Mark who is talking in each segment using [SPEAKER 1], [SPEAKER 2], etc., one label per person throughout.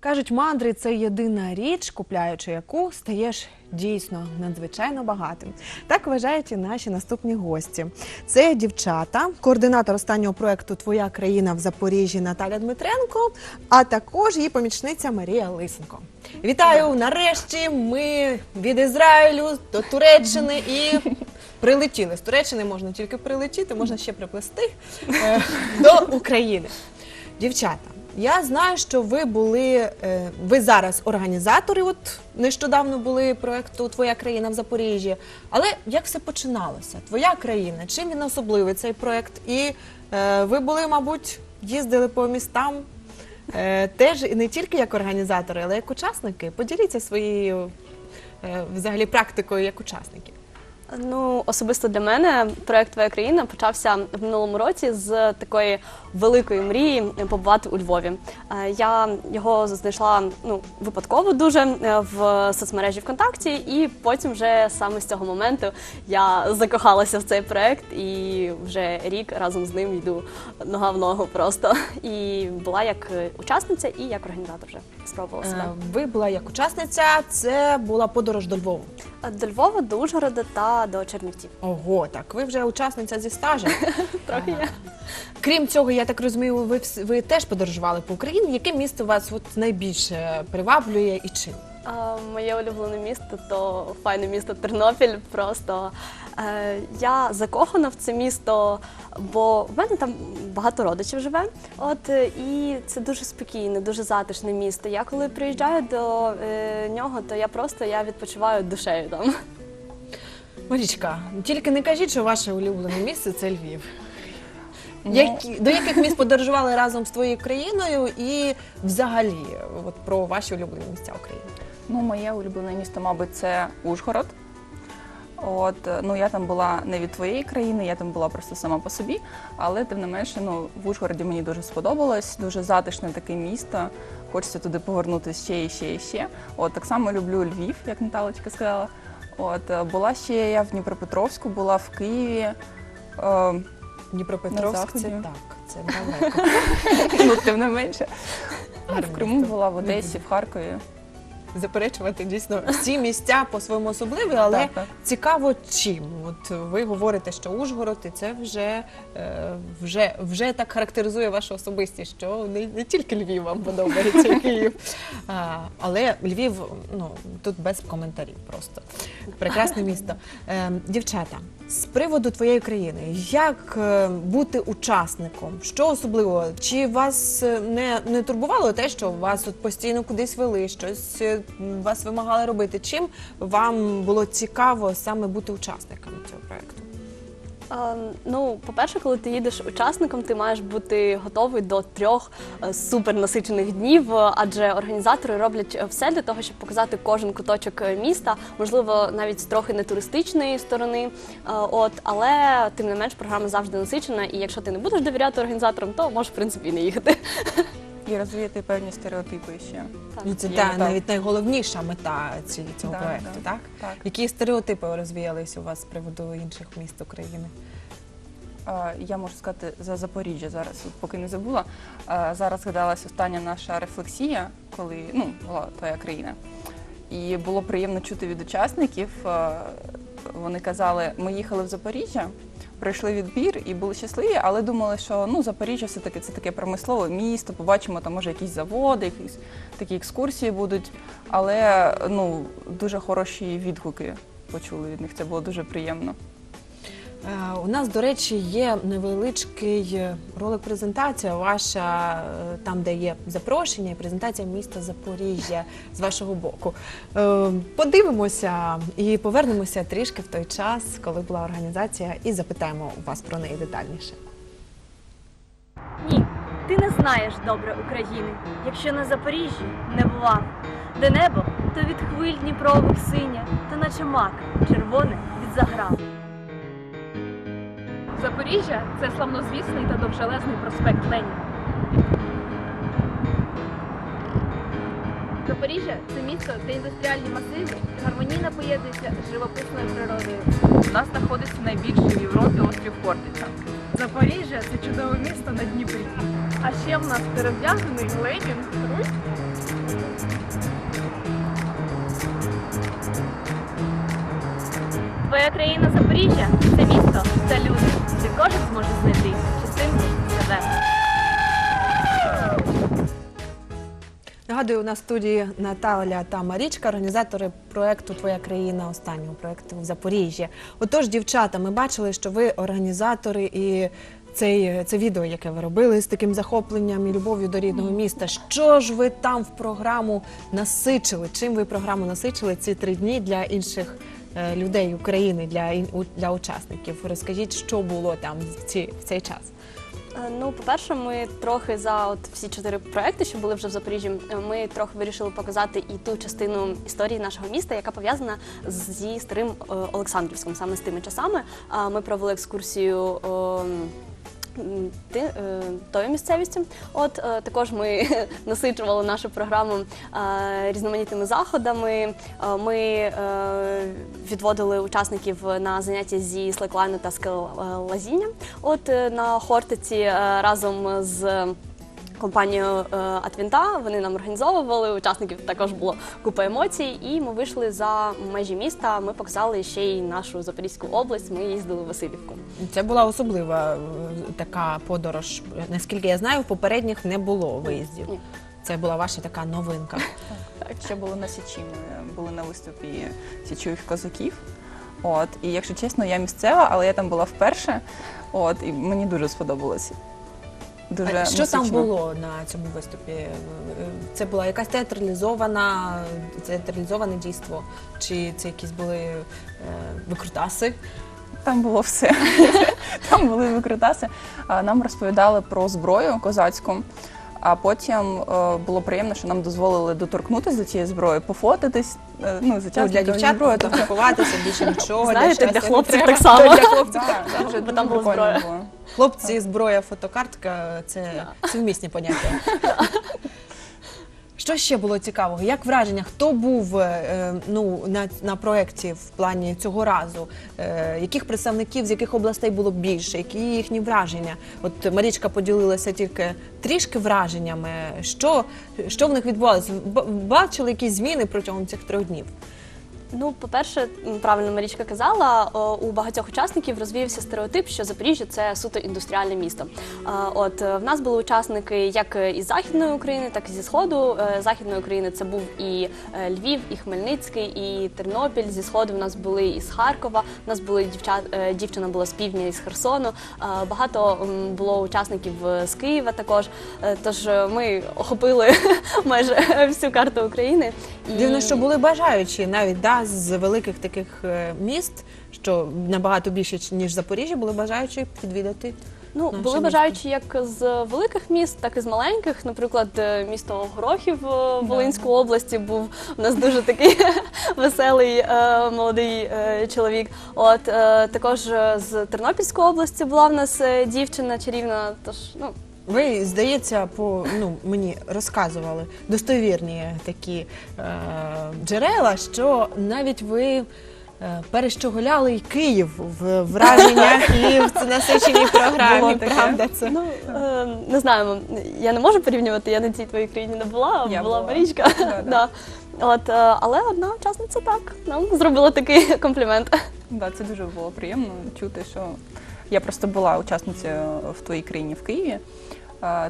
[SPEAKER 1] Кажуть, мандри це єдина річ, купляючи яку стаєш дійсно надзвичайно багатим. Так вважають і наші наступні гості. Це дівчата, координатор останнього проекту Твоя країна в Запоріжжі Наталя Дмитренко, а також її помічниця Марія Лисенко. Вітаю! Нарешті ми від Ізраїлю до Туреччини і прилетіли. З Туреччини можна тільки прилетіти, можна ще приплести е, до України. Дівчата, я знаю, що ви були, е, ви зараз організатори. От нещодавно були проекту Твоя країна в Запоріжжі. Але як все починалося? Твоя країна, чим він особливий цей проект? І е, ви були, мабуть, їздили по містам е, теж і не тільки як організатори, але як учасники. Поділіться своєю взагалі практикою як учасники.
[SPEAKER 2] Ну, особисто для мене проект Твоя країна почався в минулому році з такої великої мрії побувати у Львові. Е, Я його знайшла ну випадково дуже е, в соцмережі ВКонтакті, і потім вже саме з цього моменту я закохалася в цей проект і вже рік разом з ним йду нога в ногу просто. І була як е, учасниця і як організатор вже спробувала себе.
[SPEAKER 1] Е, Ви була як учасниця, це була подорож до Львову.
[SPEAKER 2] До Львова, до Ужгорода та до Чернівців.
[SPEAKER 1] Ого, так ви вже учасниця зі стажем.
[SPEAKER 2] Трохи я.
[SPEAKER 1] Крім цього, я так розумію, ви вс- ви теж подорожували по Україні. Яке місто вас от найбільше приваблює і чим?
[SPEAKER 2] А, Моє улюблене місто то файне місто Тернопіль. Просто е, я закохана в це місто, бо в мене там багато родичів живе. От е, і це дуже спокійне, дуже затишне місто. Я коли приїжджаю до е, нього, то я просто я відпочиваю душею там.
[SPEAKER 1] Марічка, тільки не кажіть, що ваше улюблене місце це Львів.
[SPEAKER 3] Ну,
[SPEAKER 1] Які, до яких міст подорожували разом з твоєю країною і взагалі от про ваші улюблені місця України?
[SPEAKER 3] Ну, моє улюблене місто, мабуть, це Ужгород. От, е, ну я там була не від твоєї країни, я там була просто сама по собі. Але тим не менше, ну в Ужгороді мені дуже сподобалось, дуже затишне таке місто. Хочеться туди повернутися ще і ще і ще. От так само люблю Львів, як Наталочка сказала. От е, була ще я в Дніпропетровську, була в Києві. Е,
[SPEAKER 1] Дніпропетровськ це так, це далеко.
[SPEAKER 3] ну, тим не менше. В Криму була в Одесі, в Харкові.
[SPEAKER 1] Заперечувати дійсно всі місця по-своєму особливі, але
[SPEAKER 3] Так, так.
[SPEAKER 1] цікаво чим. От ви говорите, що Ужгород, і це вже, е, вже, вже так характеризує вашу особистість, що не, не тільки Львів вам подобається, Київ. А, але Львів, ну тут без коментарів просто. Прекрасне місто. Е, дівчата, з приводу твоєї країни, як е, бути учасником? Що особливо? Чи вас не, не турбувало те, що вас от постійно кудись вели, щось вас вимагали робити? Чим вам було цікаво саме бути учасниками цього проекту?
[SPEAKER 2] Е, Ну, по-перше, коли ти їдеш учасником, ти маєш бути готовий до трьох е, супернасичених днів, е, адже організатори роблять все для того, щоб показати кожен куточок міста, можливо, навіть з трохи не туристичної сторони. От, але тим не менш програма завжди насичена, і якщо ти не будеш довіряти організаторам, то можеш в принципі не їхати.
[SPEAKER 3] І розвіяти певні стереотипи ще.
[SPEAKER 2] Так.
[SPEAKER 1] Ну, це
[SPEAKER 3] Є
[SPEAKER 1] та,
[SPEAKER 3] мета.
[SPEAKER 1] навіть найголовніша мета ці- цього
[SPEAKER 3] Да,
[SPEAKER 1] проекту,
[SPEAKER 3] да.
[SPEAKER 1] так?
[SPEAKER 3] Так.
[SPEAKER 1] Які стереотипи розвіялись у вас з приводу інших міст України?
[SPEAKER 3] Е, Я можу сказати за Запоріжжя зараз, от поки не забула. Е, Зараз згадалась остання наша рефлексія, коли ну, була твоя країна. І було приємно чути від учасників. е, Вони казали, ми їхали в Запоріжжя, пройшли відбір і були щасливі, але думали, що ну, Запоріжжя все-таки це таке промислове місто, побачимо там, може, якісь заводи, якісь такі екскурсії будуть. Але ну, дуже хороші відгуки почули від них. Це було дуже приємно.
[SPEAKER 1] Е, У нас, до речі, є невеличкий ролик презентація ваша, е, там, де є запрошення і презентація міста Запоріжжя з вашого боку. Е, Подивимося і повернемося трішки в той час, коли була організація, і запитаємо вас про неї детальніше.
[SPEAKER 4] Ні, ти не знаєш добре України, якщо на Запоріжжі не бував. Де небо, то від хвиль Дніпрових синє, та наче мак червоне від заграв.
[SPEAKER 5] Запоріжжя це славнозвісний та довжелезний проспект Леніна. Запоріжжя це місто, де індустріальні масиви гармонійно поєднуються з живописною природою.
[SPEAKER 6] У нас знаходиться найбільший в Європі острів Хортиця.
[SPEAKER 5] Запоріжжя це чудове місто на Дніпрі. А ще в нас перев'язаний Ленін,
[SPEAKER 4] Твоя країна Запоріжжя це місто. це
[SPEAKER 1] Нагадую, у нас в студії Наталя та Марічка, організатори проекту Твоя країна останнього проекту в Запоріжжі. Отож, дівчата, ми бачили, що ви організатори і. Цей, це відео, яке ви робили з таким захопленням і любов'ю до рідного міста. Що ж ви там в програму насичили? Чим ви програму насичили ці три дні для інших е, людей України, для, для учасників? Розкажіть, що було там в, ці, в цей час?
[SPEAKER 2] Е, Ну, по-перше, ми трохи за от всі чотири проекти, що були вже в Запоріжжі, е, ми трохи вирішили показати і ту частину історії нашого міста, яка пов'язана зі старим Олександрівським, саме з тими часами. Ми провели екскурсію. Ти, е, тою місцевістю. От е, також ми насичували нашу програму е, різноманітними заходами. Ми відводили учасників на заняття зі слеклайну та скелелазіння. От на Хортиці разом з компанією е, Атвінта вони нам організовували. Учасників також було купа емоцій, і ми вийшли за межі міста. Ми показали ще й нашу Запорізьку область. Ми їздили в Васильівку.
[SPEAKER 1] Це була особлива е, така подорож. Наскільки я знаю, в попередніх не було виїздів.
[SPEAKER 2] Ні.
[SPEAKER 1] Це була ваша така новинка.
[SPEAKER 3] Так, Ще були на Січі, ми були на виступі січових козаків. От, і якщо чесно, я місцева, але я там була вперше. От, і мені дуже сподобалось. Дуже
[SPEAKER 1] А що там було на цьому виступі? Це була якась театралізована, театралізоване дійство? Чи це якісь були е, викрутаси?
[SPEAKER 3] Там було все. Там були викритаси. Нам розповідали про зброю козацьку. А потім е, було приємно, що нам дозволили доторкнутися до цієї зброї, пофотитись. е, Ну, за
[SPEAKER 1] Ну, для дівчат
[SPEAKER 3] зброю, Тобто,
[SPEAKER 1] фотографуватися більше нічого.
[SPEAKER 2] Знаєте,
[SPEAKER 1] щастя
[SPEAKER 2] для
[SPEAKER 1] не
[SPEAKER 2] хлопців так само.
[SPEAKER 1] Для хлопців
[SPEAKER 3] Да, там вже
[SPEAKER 2] Бо
[SPEAKER 3] дуже
[SPEAKER 2] там була
[SPEAKER 3] прикольно
[SPEAKER 2] зброя.
[SPEAKER 3] було.
[SPEAKER 1] Хлопці, зброя, фотокартка це сумісні поняття. Що ще було цікавого? Як враження? Хто був е, ну, на, на проєкті в плані цього разу? Е, яких представників з яких областей було більше? Які їхні враження? От Марічка поділилася тільки трішки враженнями. Що, що в них відбувалося? Бачили якісь зміни протягом цих трьох днів?
[SPEAKER 2] Ну, по-перше, правильно Марічка казала, у багатьох учасників розвіявся стереотип, що Запоріжжя це суто індустріальне місто. От е, в нас були учасники як із західної України, так і зі сходу. Е, Західної України це був і е, Львів, і Хмельницький, і Тернопіль. Зі сходу в нас були із Харкова. У нас були дівчат, дівчина була з півдня із Херсону. Багато було учасників з Києва також. Тож ми охопили майже всю карту України. І-
[SPEAKER 1] Дивно, що були бажаючі навіть да, з великих таких е, міст, що набагато більше ніж Запоріжжя, були бажаючі відвідати.
[SPEAKER 2] Ну,
[SPEAKER 1] Наше
[SPEAKER 2] були бажаючі як з великих міст, так і з маленьких. Наприклад, е, місто Горохів е, Волинської області був у нас дуже такий веселий е, молодий е, чоловік. От е, також з Тернопільської області була в нас дівчина чарівна. Тож ну
[SPEAKER 1] Ви, здається, по ну мені розказували достовірні такі е, джерела, що навіть ви. е, Перещоголяли й Київ в враженнях і в насиченій програмі.
[SPEAKER 3] Було.
[SPEAKER 1] Правда, це
[SPEAKER 2] ну е, не знаю, я не можу порівнювати. Я на цій твоїй країні не була,
[SPEAKER 3] Я
[SPEAKER 2] була
[SPEAKER 3] була.
[SPEAKER 2] Марічка.
[SPEAKER 3] Да, да.
[SPEAKER 2] Да. От, е, але одна учасниця так нам зробила такий комплімент.
[SPEAKER 3] Да, це дуже було приємно чути, що я просто була учасницею в твоїй країні в Києві.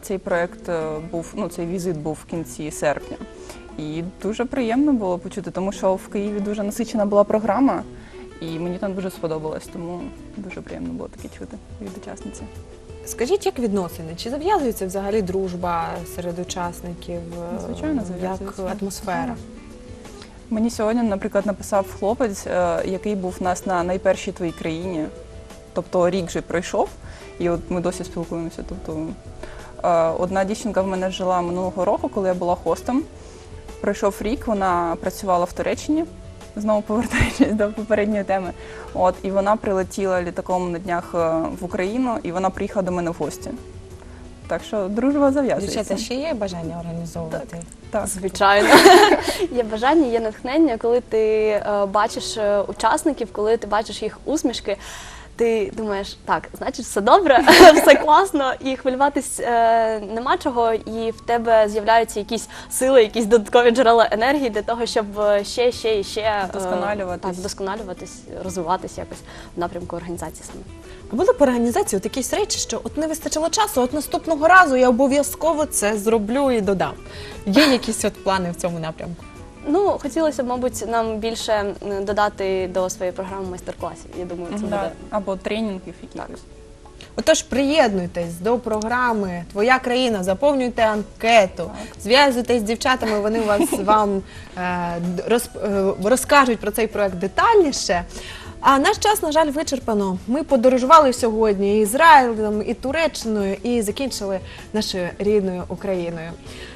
[SPEAKER 3] Цей проект е, був, ну цей візит був в кінці серпня. І дуже приємно було почути, тому що в Києві дуже насичена була програма, і мені там дуже сподобалось, тому дуже приємно було таке чути від учасниці.
[SPEAKER 1] скажіть, як відносини? Чи зав'язується взагалі дружба серед учасників? Е,
[SPEAKER 3] Звичайно,
[SPEAKER 1] як атмосфера?
[SPEAKER 3] Мені сьогодні, наприклад, написав хлопець, е, який був у нас на найпершій твоїй країні. Тобто рік вже пройшов, і от ми досі спілкуємося. Тобто, е, одна дівчинка в мене жила минулого року, коли я була хостом. Пройшов рік, вона працювала в Туреччині, знову повертаючись до попередньої теми. От, і вона прилетіла літаком на днях е, в Україну, і вона приїхала до мене в гості. Так що дружба зав'язується.
[SPEAKER 1] Дівчата, ще є бажання організовувати?
[SPEAKER 3] Так.
[SPEAKER 2] Звичайно, є бажання, є натхнення, коли ти е, бачиш учасників, коли ти бачиш їх усмішки. Ти думаєш, так, значить, все добре, все класно, і хвилюватись е, нема чого, і в тебе з'являються якісь сили, якісь додаткові джерела енергії для того, щоб е, ще, ще і ще е,
[SPEAKER 3] Вдосконалюватись.
[SPEAKER 2] так, вдосконалюватись, розвиватись якось в напрямку організації саме.
[SPEAKER 1] А були б організації от якісь речі, що от не вистачило часу, от наступного разу я обов'язково це зроблю і додам. Є якісь от плани в цьому напрямку?
[SPEAKER 2] Ну, хотілося б, мабуть, нам більше додати до своєї програми майстер-класів. Я думаю, це буде.
[SPEAKER 3] Або тренінгів якихось.
[SPEAKER 1] Отож, приєднуйтесь до програми Твоя країна, заповнюйте анкету, зв'язуйтесь з дівчатами, вони вас вам е, розп- е, розкажуть про цей проект детальніше. А наш час, на жаль, вичерпано. Ми подорожували сьогодні і Ізраїлем, і Туреччиною, і закінчили нашою рідною Україною.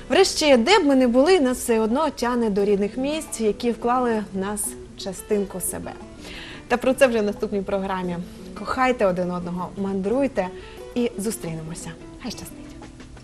[SPEAKER 1] Врешті, де б ми не були, нас все одно тяне до рідних місць, які вклали в нас частинку себе. Та про це вже в наступній програмі. Кохайте один одного, мандруйте і зустрінемося. Хай щастить!